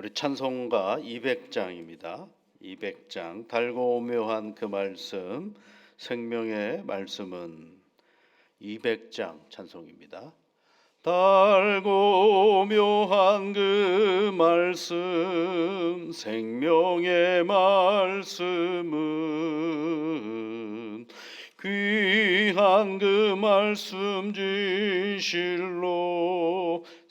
우리 찬송가 200장입니다. 200장 달고 오묘한 그 말씀 생명의 말씀은 200장 찬송입니다. 달고 묘한 그 말씀 생명의 말씀은 귀한 그 말씀 진실로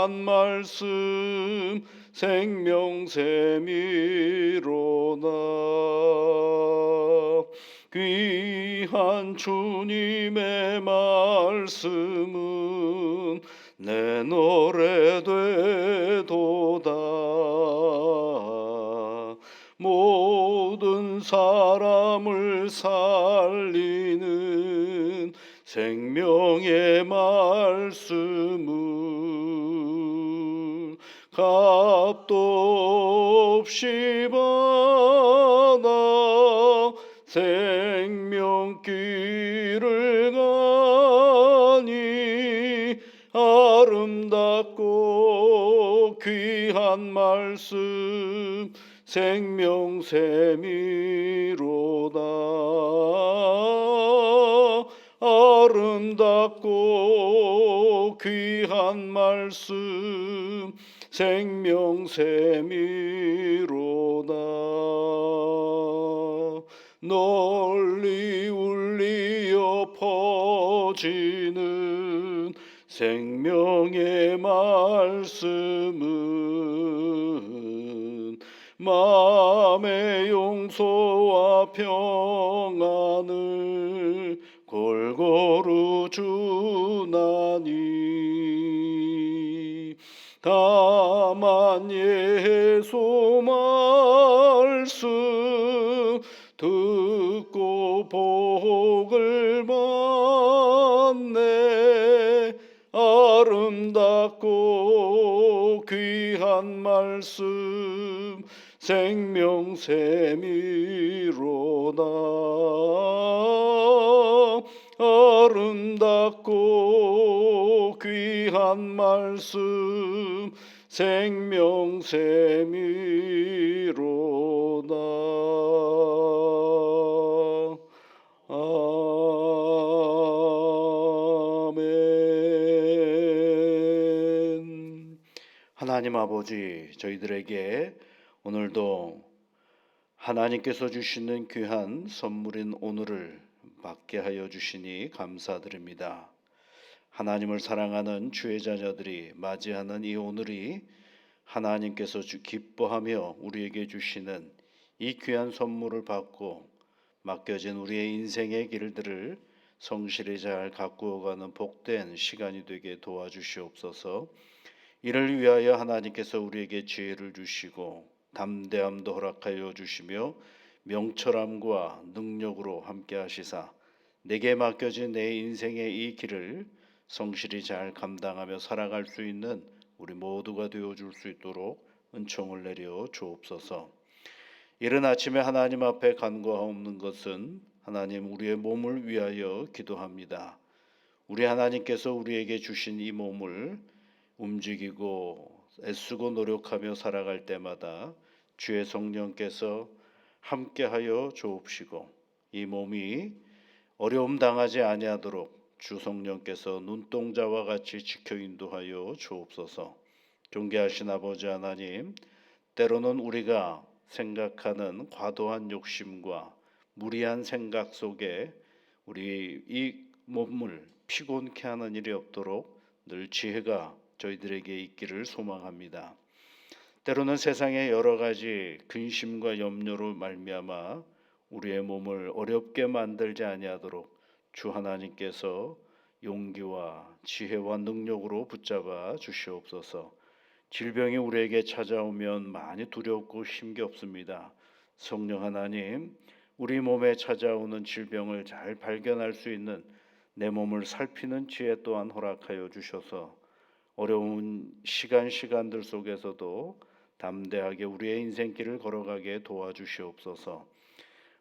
한 말씀 생명샘이로다 귀한 주님의 말씀은 내 노래 되도다. 모든 사람을 살리는 생명의 말씀을 값도 없이 받아 생명길을 가니 아름답고 귀한 말씀 생명샘이로다. 아름답고 귀한 말씀 생명샘이로다. 널리 울리어 퍼지는 생명의 말씀은 마음의 용서와 평 예수 말씀 듣고 복을 받네. 아름답고 귀한 말씀 생명샘이로다. 아름답고 귀한 말씀 생명샘이로다 아멘. 하나님 아버지, 저희들에게 오늘도 하나님께서 주시는 귀한 선물인 오늘을 받게 하여 주시니 감사드립니다. 하나님을 사랑하는 주의 자녀들이 맞이하는 이 오늘이 하나님께서 주 기뻐하며 우리에게 주시는 이 귀한 선물을 받고 맡겨진 우리의 인생의 길들을 성실히 잘 가꾸어 가는 복된 시간이 되게 도와주시옵소서. 이를 위하여 하나님께서 우리에게 지혜를 주시고 담대함도 허락하여 주시며 명철함과 능력으로 함께 하시사 내게 맡겨진 내 인생의 이 길을 성실히 잘 감당하며 살아갈 수 있는 우리 모두가 되어 줄 수 있도록 은총을 내려 주옵소서. 이른 아침에 하나님 앞에 간구하옵는 것은 하나님 우리의 몸을 위하여 기도합니다. 우리 하나님께서 우리에게 주신 이 몸을 움직이고 애쓰고 노력하며 살아갈 때마다 주의 성령께서 함께하여 주옵시고 이 몸이 어려움 당하지 아니하도록 주 성령께서 눈동자와 같이 지켜 인도하여 주옵소서. 존귀하신 아버지 하나님, 때로는 우리가 생각하는 과도한 욕심과 무리한 생각 속에 우리 이 몸을 피곤케 하는 일이 없도록 늘 지혜가 저희들에게 있기를 소망합니다. 때로는 세상의 여러 가지 근심과 염려로 말미암아 우리의 몸을 어렵게 만들지 아니하도록 주 하나님께서 용기와 지혜와 능력으로 붙잡아 주시옵소서. 질병이 우리에게 찾아오면 많이 두렵고 힘겹습니다. 성령 하나님, 우리 몸에 찾아오는 질병을 잘 발견할 수 있는 내 몸을 살피는 지혜 또한 허락하여 주셔서 어려운 시간 시간들 속에서도 담대하게 우리의 인생길을 걸어가게 도와주시옵소서.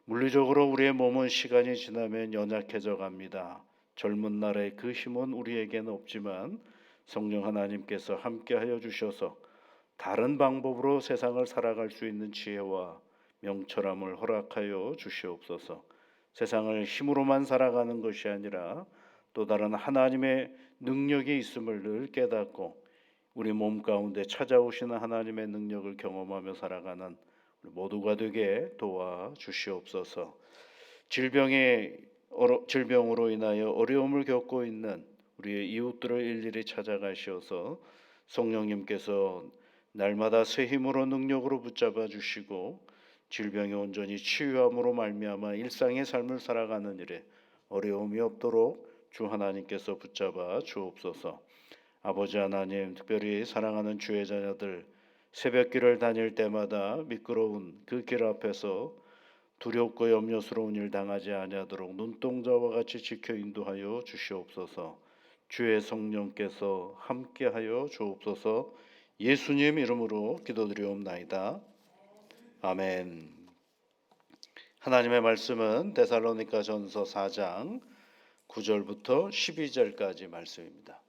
물리적으로 우리의 몸은 시간이 지나면 연약해져 갑니다. 젊은 날의 그 힘은 우리에게는 없지만 성령 하나님께서 함께하여 주셔서 다른 방법으로 세상을 살아갈 수 있는 지혜와 명철함을 허락하여 주시옵소서. 세상을 힘으로만 살아가는 것이 아니라 또 다른 하나님의 능력이 있음을 늘 깨닫고 우리 몸 가운데 찾아오시는 하나님의 능력을 경험하며 살아가는 모두가 되게 도와 주시옵소서. 질병의 어려- 질병으로 인하여 어려움을 겪고 있는 우리의 이웃들을 일일이 찾아가시어서 성령님께서 날마다 새 힘으로 능력으로 붙잡아 주시고 질병이 온전히 치유함으로 말미암아 일상의 삶을 살아가는 일에 어려움이 없도록 주 하나님께서 붙잡아 주옵소서. 아버지 하나님 특별히 사랑하는 주의 자녀들 새벽길을 다닐 때마다 미끄러운 그 길 앞에서 두렵고 염려스러운 일 당하지 아니하도록 눈동자와 같이 지켜 인도하여 주시옵소서. 주의 성령께서 함께하여 주옵소서. 예수님 이름으로 기도드리옵나이다. 아멘. 하나님의 말씀은 데살로니가 전서 4장 9절부터 12절까지 말씀입니다.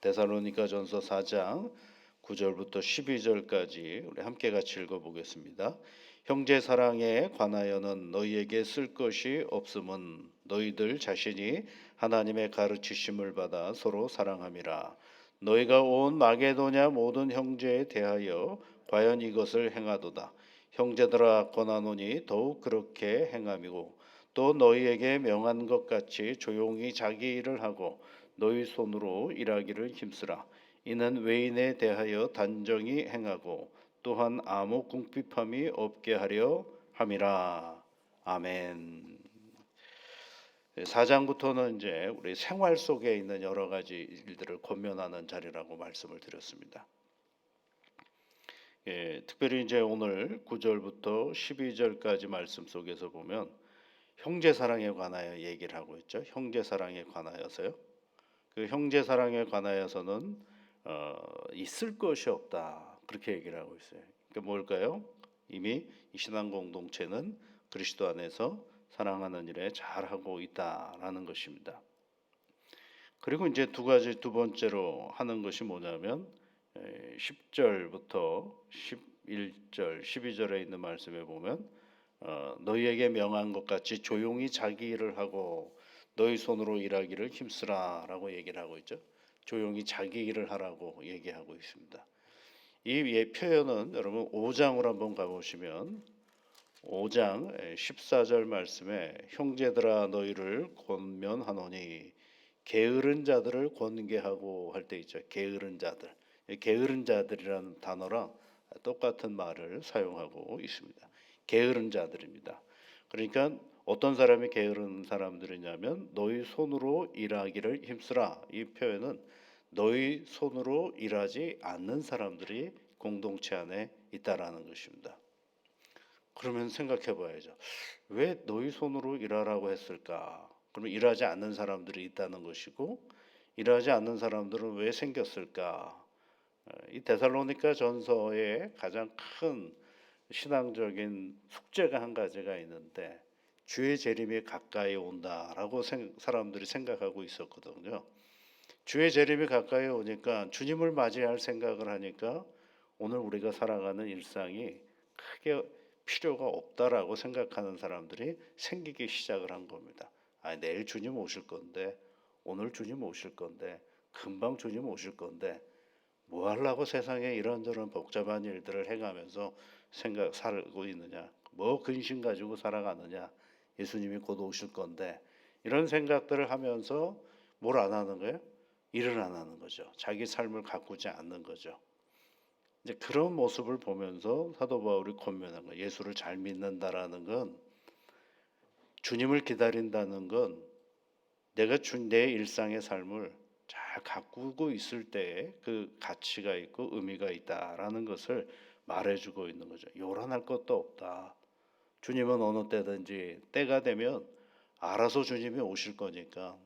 데살로니가 전서 4장 9절부터 12절까지 우리 함께 같이 읽어보겠습니다. 형제 사랑에 관하여는 너희에게 쓸 것이 없음은 너희들 자신이 하나님의 가르치심을 받아 서로 사랑함이라. 너희가 온 마게도냐 모든 형제에 대하여 과연 이것을 행하도다. 형제들아 권하노니 더욱 그렇게 행함이고 또 너희에게 명한 것 같이 조용히 자기 일을 하고 너희 손으로 일하기를 힘쓰라. 이는 외인에 대하여 단정히 행하고 또한 아무 궁핍함이 없게 하려 함이라. 아멘. 4장부터는 이제 우리 생활 속에 있는 여러 가지 일들을 권면하는 자리라고 말씀을 드렸습니다. 예, 특별히 이제 오늘 9절부터 12절까지 말씀 속에서 보면 형제 사랑에 관하여 얘기를 하고 있죠. 형제 사랑에 관하여서요. 그 형제 사랑에 관하여서는 어, 있을 것이 없다 그렇게 얘기를 하고 있어요. 그러니까 뭘까요? 이미 이 신앙 공동체는 그리스도 안에서 사랑하는 일에 잘하고 있다라는 것입니다. 그리고 이제 두 가지 두 번째로 하는 것이 뭐냐면 10절부터 11절, 12절에 있는 말씀에 보면 어, 너희에게 명한 것 같이 조용히 자기 일을 하고 너희 손으로 일하기를 힘쓰라라고 얘기를 하고 있죠. 조용히 자기 일을 하라고 얘기하고 있습니다. 이 예, 표현은 여러분 5장으로 한번 가보시면 5장 14절 말씀에 형제들아 너희를 권면하노니 게으른 자들을 권계하고 할 때 있죠. 게으른 자들. 게으른 자들이라는 단어랑 똑같은 말을 사용하고 있습니다. 게으른 자들입니다. 그러니까 어떤 사람이 게으른 사람들이냐면 너희 손으로 일하기를 힘쓰라. 이 표현은 너희 손으로 일하지 않는 사람들이 공동체 안에 있다라는 것입니다. 그러면 생각해 봐야죠. 왜 너희 손으로 일하라고 했을까? 그러면 일하지 않는 사람들이 있다는 것이고 일하지 않는 사람들은 왜 생겼을까? 이 데살로니가 전서의 가장 큰 신앙적인 숙제가 한 가지가 있는데 주의 재림이 가까이 온다라고 사람들이 생각하고 있었거든요. 주의 재림이 가까이 오니까 주님을 맞이할 생각을 하니까 오늘 우리가 살아가는 일상이 크게 필요가 없다라고 생각하는 사람들이 생기기 시작을 한 겁니다. 아, 내일 주님 오실 건데 오늘 주님 오실 건데 금방 주님 오실 건데 뭐 하려고 세상에 이런저런 복잡한 일들을 해가면서 생각 살고 있느냐 뭐 근심 가지고 살아가느냐 예수님이 곧 오실 건데 이런 생각들을 하면서 뭘 안 하는 거예요? 일을 안 하는 거죠. 자기 삶을 가꾸지 않는 거죠. 이제 그런 모습을 보면서 사도 바울이 권면한 거 예수를 잘 믿는다라는 건 주님을 기다린다는 건 내가 준 내 일상의 삶을 잘잘 가꾸고 있을 때그 가치가 있고 의미가 있다라는 것을 말해주고 있는 거죠. 요란할 것도 없다. 주님은 어느 때든지 때가 되면 알아서 주님이 오실 거니까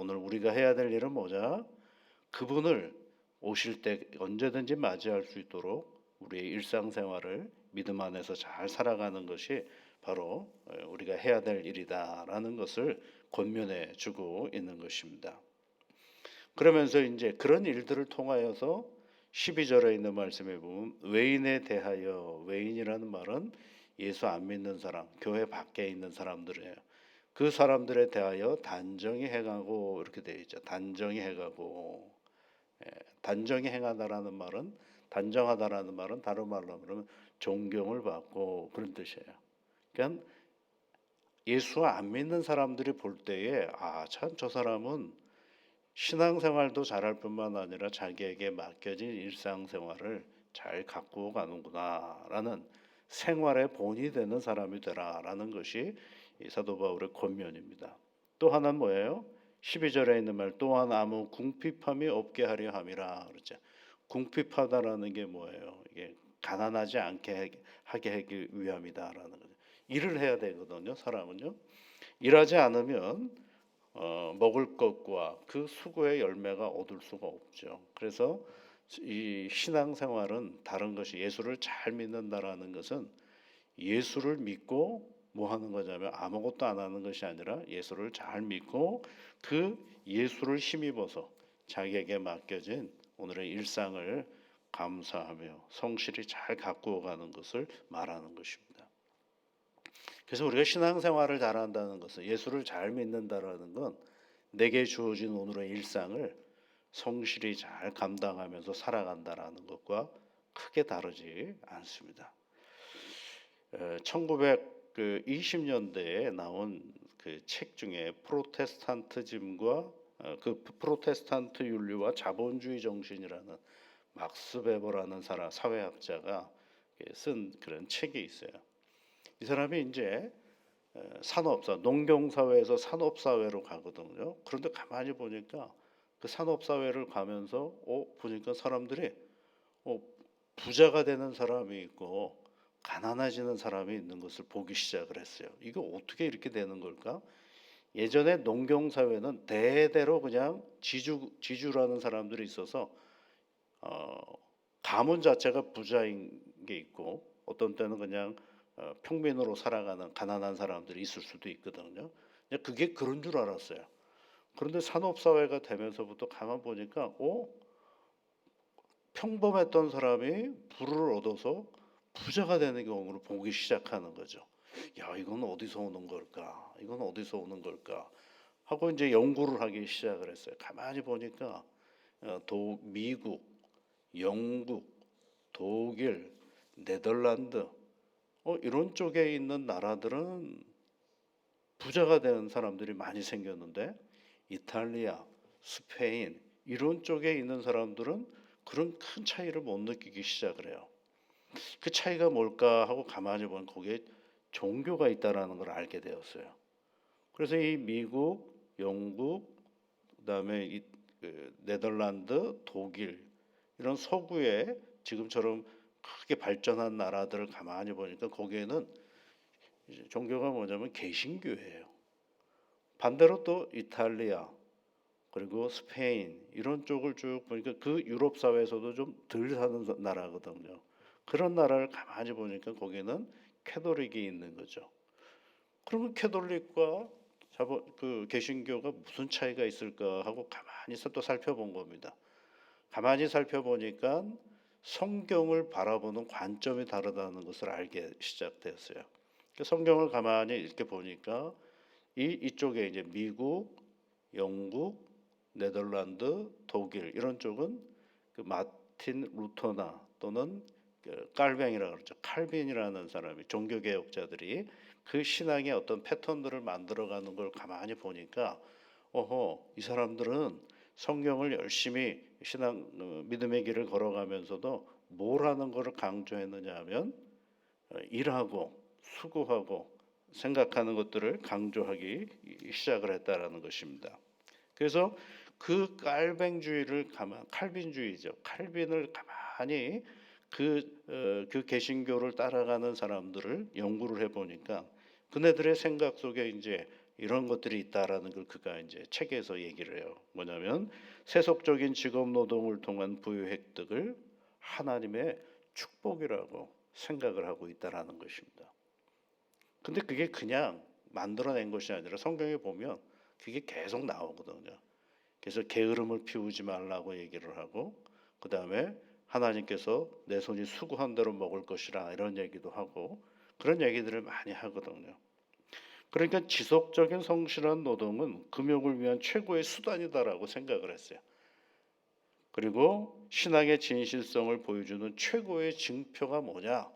오늘 우리가 해야 될 일은 뭐냐? 그분을 오실 때 언제든지 맞이할 수 있도록 우리의 일상생활을 믿음 안에서 잘 살아가는 것이 바로 어, 우리가 해야 될 일이다라는 것을 권면해 주고 있는 것입니다. 그러면서 이제 그런 일들을 통하여서 12절에 있는 말씀에 보면 외인에 대하여 외인이라는 말은 예수 안 믿는 사람, 교회 밖에 있는 사람들이에요. 그 사람들에 대하여 단정히 행하고 이렇게 되어 있죠. 단정히 행하고 예, 단정히 행하다라는 말은 단정하다라는 말은 다른 말로 하면 존경을 받고 그런 뜻이에요. 그러니까 예수 안 믿는 사람들이 볼 때에 아 참 저 사람은 신앙생활도 잘할 뿐만 아니라 자기에게 맡겨진 일상생활을 잘 갖고 가는구나라는 생활의 본이 되는 사람이 되라라는 것이 이 사도 바울의 권면입니다. 또 하나는 뭐예요? 12절에 있는 말 또한 아무 궁핍함이 없게 하려 함이라 그러죠. 궁핍하다라는 게 뭐예요? 이게 가난하지 않게 하게 하기 위함이다라는 거죠. 일을 해야 되거든요. 사람은요. 일하지 않으면 어, 먹을 것과 그 수고의 열매가 얻을 수가 없죠. 그래서 이 신앙생활은 다른 것이 예수를 잘 믿는다라는 것은 예수를 믿고 뭐 하는 거냐면 아무것도 안 하는 것이 아니라 예수를 잘 믿고 그 예수를 힘입어서 자기에게 맡겨진 오늘의 일상을 감사하며 성실히 잘 가꾸어 가는 것을 말하는 것입니다. 그래서 우리가 신앙생활을 잘한다는 것은 예수를 잘 믿는다라는 건 내게 주어진 오늘의 일상을 성실히 잘 감당하면서 살아간다라는 것과 크게 다르지 않습니다. 1920년대에 나온 그 책 중에 프로테스탄트즘과 어, 그 프로테스탄트 윤리와 자본주의 정신이라는 막스 베버라는 사람 사회학자가 쓴 그런 책이 있어요. 이 사람이 이제 어, 산업사 농경 사회에서 산업 사회로 가거든요. 그런데 가만히 보니까 그 산업 사회를 가면서 어 보니까 사람들이 어 부자가 되는 사람이 있고 가난해지는 사람이 있는 것을 보기 시작을 했어요. 이거 어떻게 이렇게 되는 걸까? 예전에 농경 사회는 대대로 그냥 지주 지주라는 사람들이 있어서 어, 가문 자체가 부자인 게 있고 어떤 때는 그냥 어, 평민으로 살아가는 가난한 사람들이 있을 수도 있거든요. 그게 그런 줄 알았어요. 그런데 산업 사회가 되면서부터 가만 보니까 어 평범했던 사람이 부를 얻어서 부자가 되는 경우를 보기 시작하는 거죠. 야, 이건 어디서 오는 걸까? 이건 어디서 오는 걸까? 하고 이제 연구를 하기 시작을 했어요. 가만히 보니까 어, 도 미국, 영국, 독일, 네덜란드 어, 이런 쪽에 있는 나라들은 부자가 되는 사람들이 많이 생겼는데 이탈리아, 스페인 이런 쪽에 있는 사람들은 그런 큰 차이를 못 느끼기 시작을 해요. 그 차이가 뭘까 하고 가만히 보면 거기에 종교가 있다라는 걸 알게 되었어요. 그래서 이 미국, 영국, 그다음에 이그 네덜란드, 독일 이런 서구의 지금처럼 크게 발전한 나라들을 가만히 보니까 거기에는 종교가 뭐냐면 개신교예요. 반대로 또 이탈리아 그리고 스페인 이런 쪽을 쭉 보니까 그 유럽 사회에서도 좀 덜 사는 나라거든요. 그런 나라를 가만히 보니까 거기는 캐톨릭이 있는 거죠. 그러면 캐톨릭과 그 개신교가 무슨 차이가 있을까 하고 가만히 또 살펴본 겁니다. 가만히 살펴보니까 성경을 바라보는 관점이 다르다는 것을 알게 시작되었어요. 그 성경을 가만히 이렇게 보니까 이 이쪽에 이제 미국, 영국, 네덜란드, 독일 이런 쪽은 그 마틴 루터나 또는 그 깔뱅이라고 그러죠. 칼빈이라는 사람이 종교 개혁자들이 그 신앙의 어떤 패턴들을 만들어가는 걸 가만히 보니까 어허 이 사람들은 성경을 열심히 신앙 어, 믿음의 길을 걸어가면서도 뭘 하는 것을 강조했느냐 하면 어, 일하고 수고하고 생각하는 것들을 강조하기 시작을 했다라는 것입니다. 그래서 그 깔뱅주의를 가만 칼빈주의죠. 칼빈을 가만히 그, 어, 그 개신교를 따라가는 사람들을 연구를 해보니까 그네들의 생각 속에 이제 이런 것들이 있다라는 걸 그가 이제 책에서 얘기를 해요. 뭐냐면 세속적인 직업 노동을 통한 부유 획득을 하나님의 축복이라고 생각을 하고 있다라는 것입니다. 근데 그게 그냥 만들어낸 것이 아니라 성경에 보면 그게 계속 나오거든요. 그래서 게으름을 피우지 말라고 얘기를 하고 그 다음에 하나님께서 내 손이 수고한 대로 먹을 것이라 이런 얘기도 하고 그런 얘기들을 많이 하거든요. 그러니까 지속적인 성실한 노동은 금욕을 위한 최고의 수단이다라고 생각을 했어요. 그리고 신앙의 진실성을 보여주는 최고의 증표가 뭐냐?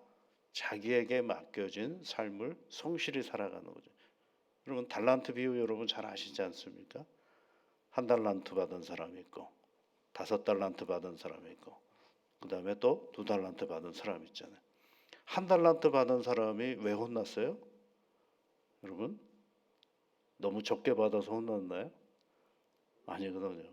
자기에게 맡겨진 삶을 성실히 살아가는 거죠. 여러분 달란트 비유 여러분 잘 아시지 않습니까? 한 달란트 받은 사람이 있고 다섯 달란트 받은 사람이 있고 그 다음에 또 두 달란트 받은 사람 있잖아요. 한 달란트 받은 사람이 왜 혼났어요? 여러분 너무 적게 받아서 혼났나요? 아니거든요.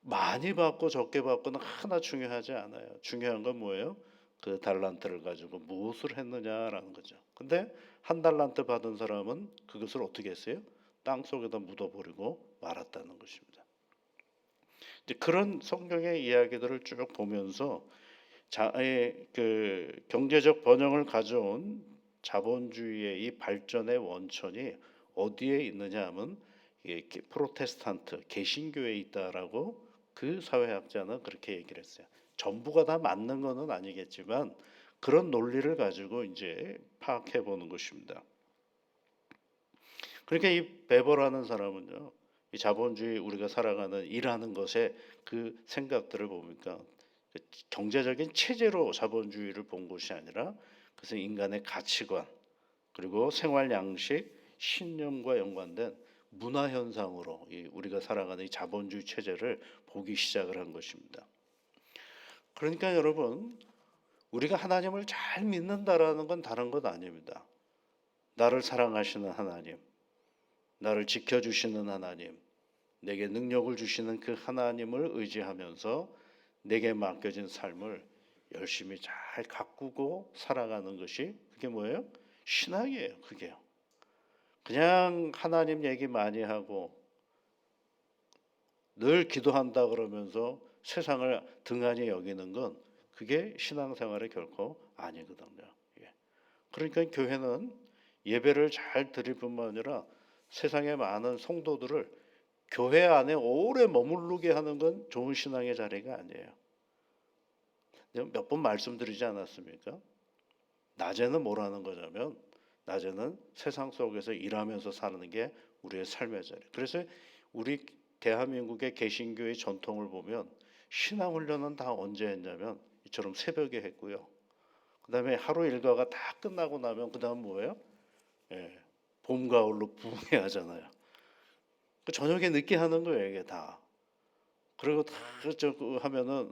많이 받고 적게 받고는 하나 중요하지 않아요. 중요한 건 뭐예요? 그 달란트를 가지고 무엇을 했느냐라는 거죠. 근데 한 달란트 받은 사람은 그것을 어떻게 했어요? 땅 속에다 묻어버리고 말았다는 것입니다. 그런 성경의 이야기들을 쭉 보면서 자, 의, 그 경제적 번영을 가져온 자본주의의 이 발전의 원천이 어디에 있느냐 하면 프로테스탄트 개신교에 있다라고 그 사회학자는 그렇게 얘기를 했어요. 전부가 다 맞는 것은 아니겠지만 그런 논리를 가지고 이제 파악해 보는 것입니다. 그러니까 이 베버라는 사람은요, 이 자본주의 우리가 살아가는 일하는 것에 그 생각들을 보니까 그 경제적인 체제로 자본주의를 본 것이 아니라 그것은 인간의 가치관 그리고 생활 양식, 신념과 연관된 문화 현상으로 이 우리가 살아가는 이 자본주의 체제를 보기 시작을 한 것입니다. 그러니까 여러분 우리가 하나님을 잘 믿는다라는 건 다른 것 아닙니다. 나를 사랑하시는 하나님, 나를 지켜주시는 하나님, 내게 능력을 주시는 그 하나님을 의지하면서 내게 맡겨진 삶을 열심히 잘 가꾸고 살아가는 것이 그게 뭐예요? 신앙이에요. 그게요. 그냥 하나님 얘기 많이 하고 늘 기도한다 그러면서 세상을 등한히 여기는 건 그게 신앙생활의 결코 아니거든요. 예. 그러니까 교회는 예배를 잘 드릴 뿐만 아니라 세상의 많은 성도들을 교회 안에 오래 머무르게 하는 건 좋은 신앙의 자리가 아니에요. 몇 번 말씀드리지 않았습니까? 낮에는 뭘 하는 거냐면 낮에는 세상 속에서 일하면서 사는 게 우리의 삶의 자리. 그래서 우리 대한민국의 개신교의 전통을 보면 신앙 훈련은 다 언제 했냐면 이처럼 새벽에 했고요. 그다음에 하루 일과가 다 끝나고 나면 그다음 뭐예요? 예, 봄 가을로 부흥회 하잖아요. 그 저녁에 늦게 하는 거예요 이게 다. 그리고 다저 그 하면은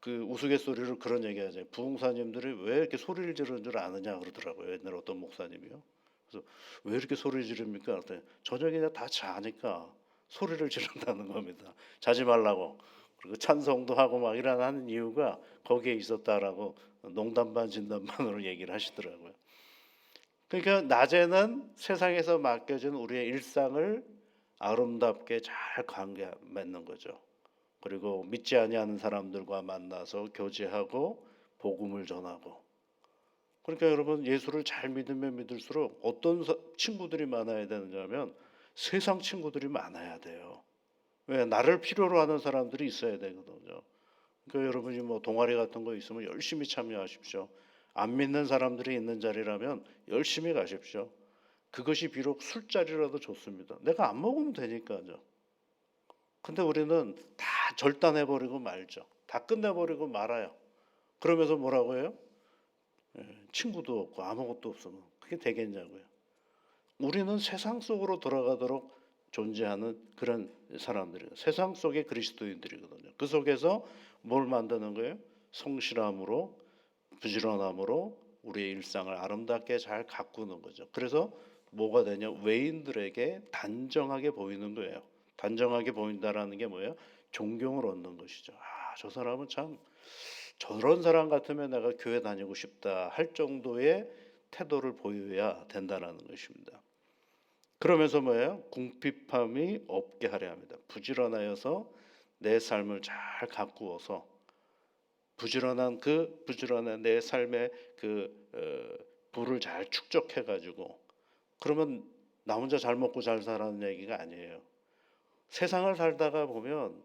그 우스갯소리로 그런 얘기하죠. 부흥사님들이 왜 이렇게 소리를 지르는 줄 아느냐 그러더라고요. 옛날 어떤 목사님이요. 그래서 왜 이렇게 소리 지릅니까? 그랬더니 저녁에 다 자니까 소리를 지른다는 겁니다. 자지 말라고. 그리고 찬송도 하고 막 이러는 이유가 거기에 있었다라고 농담 반 진담 반으로 얘기를 하시더라고요. 그러니까 낮에는 세상에서 맡겨진 우리의 일상을 아름답게 잘 관계 맺는 거죠. 그리고 믿지 아니하는 사람들과 만나서 교제하고 복음을 전하고. 그러니까 여러분 예수를 잘 믿으면 믿을수록 어떤 친구들이 많아야 되느냐면 세상 친구들이 많아야 돼요. 왜 나를 필요로 하는 사람들이 있어야 되거든요. 그러니까 여러분이 뭐 동아리 같은 거 있으면 열심히 참여하십시오. 안 믿는 사람들이 있는 자리라면 열심히 가십시오. 그것이 비록 술자리라도 좋습니다. 내가 안 먹으면 되니까요. 근데 우리는 다 절단해 버리고 말죠. 다 끝내 버리고 말아요. 그러면서 뭐라고 해요? 예, 친구도 없고 아무것도 없으면 그게 되겠냐고요. 우리는 세상 속으로 돌아가도록 존재하는 그런 사람들이에요. 세상 속의 그리스도인들이거든요. 그 속에서 뭘 만드는 거예요? 성실함으로 부지런함으로 우리의 일상을 아름답게 잘 가꾸는 거죠. 그래서 뭐가 되냐? 외인들에게 단정하게 보이는 거예요. 단정하게 보인다라는 게 뭐예요? 존경을 얻는 것이죠. 아, 저 사람은 참 저런 사람 같으면 내가 교회 다니고 싶다 할 정도의 태도를 보여야 된다라는 것입니다. 그러면서 뭐예요? 궁핍함이 없게 하려 합니다. 부지런하여서 내 삶을 잘 가꾸어서 부지런한 그 부지런한 내 삶의 그 어, 부를 잘 축적해 가지고 그러면 나 혼자 잘 먹고 잘 살라는 얘기가 아니에요. 세상을 살다가 보면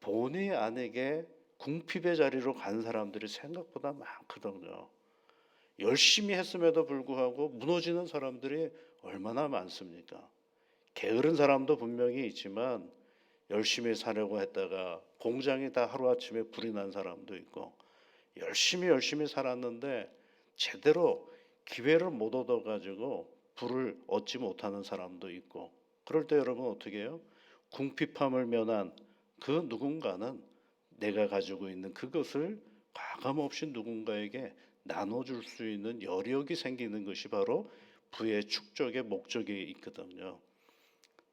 본의 아니게 궁핍의 자리로 간 사람들이 생각보다 많거든요. 열심히 했음에도 불구하고 무너지는 사람들이 얼마나 많습니까? 게으른 사람도 분명히 있지만 열심히 사려고 했다가 공장이 다 하루아침에 불이 난 사람도 있고 열심히 열심히 살았는데 제대로 기회를 못 얻어 가지고 불을 얻지 못하는 사람도 있고 그럴 때 여러분 어떻게 해요? 궁핍함을 면한 그 누군가는 내가 가지고 있는 그것을 과감없이 누군가에게 나눠줄 수 있는 여력이 생기는 것이 바로 부의 축적의 목적이 있거든요.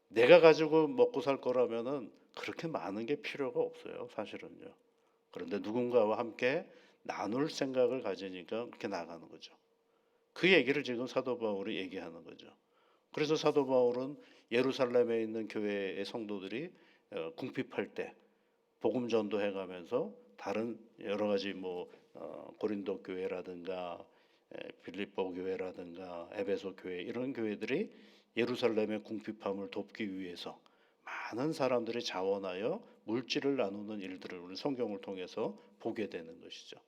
내가 가지고 먹고 살 거라면은 그렇게 많은 게 필요가 없어요, 사실은요. 그런데 누군가와 함께 나눌 생각을 가지니까 그렇게 나가는 거죠. 그 얘기를 지금 사도 바울이 얘기하는 거죠. 그래서 사도 바울은 예루살렘에 있는 교회의 성도들이 어, 궁핍할 때 복음 전도해 가면서 다른 여러 가지 뭐 어, 고린도 교회라든가 에, 빌립보 교회라든가 에베소 교회 이런 교회들이 예루살렘의 궁핍함을 돕기 위해서 많은 사람들이 자원하여 물질을 나누는 일들을 우리 성경을 통해서 보게 되는 것이죠.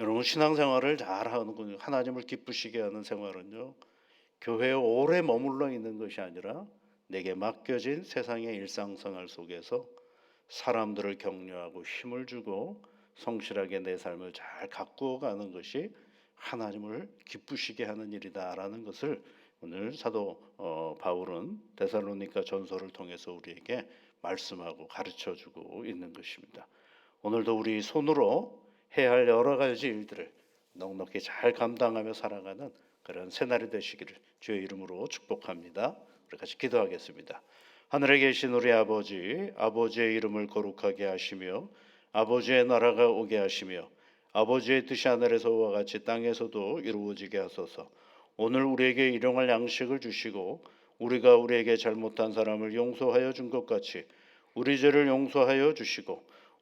여러분 신앙생활을 잘 하는 건 하나님을 기쁘시게 하는 생활은요. 교회에 오래 머물러 있는 것이 아니라 내게 맡겨진 세상의 일상생활 속에서 사람들을 격려하고 힘을 주고 성실하게 내 삶을 잘 가꾸어 가는 것이 하나님을 기쁘시게 하는 일이다라는 것을 오늘 사도 어, 바울은 데살로니가 전서를 통해서 우리에게 말씀하고 가르쳐 주고 있는 것입니다. 오늘도 우리 손으로 해야 할 여러 가지 일들을 넉넉히 잘 감당하며 살아가는 그런 새날이 되시기를 주의 이름으로 축복합니다. 우리 같이 기도하겠습니다. 하늘에 계신 우리 아버지, 아버지의 이름을 거룩하게 하시며 아버지의 나라가 오게 하시며 아버지의 뜻이 하늘에서와 같이 땅에서도 이루어지게 하소서. 오늘 우리에게 일용할 양식을 주시고 우리가 우리에게 잘못한 사람을 용서하여 준 것 같이 우리 죄를 용서하여 주시고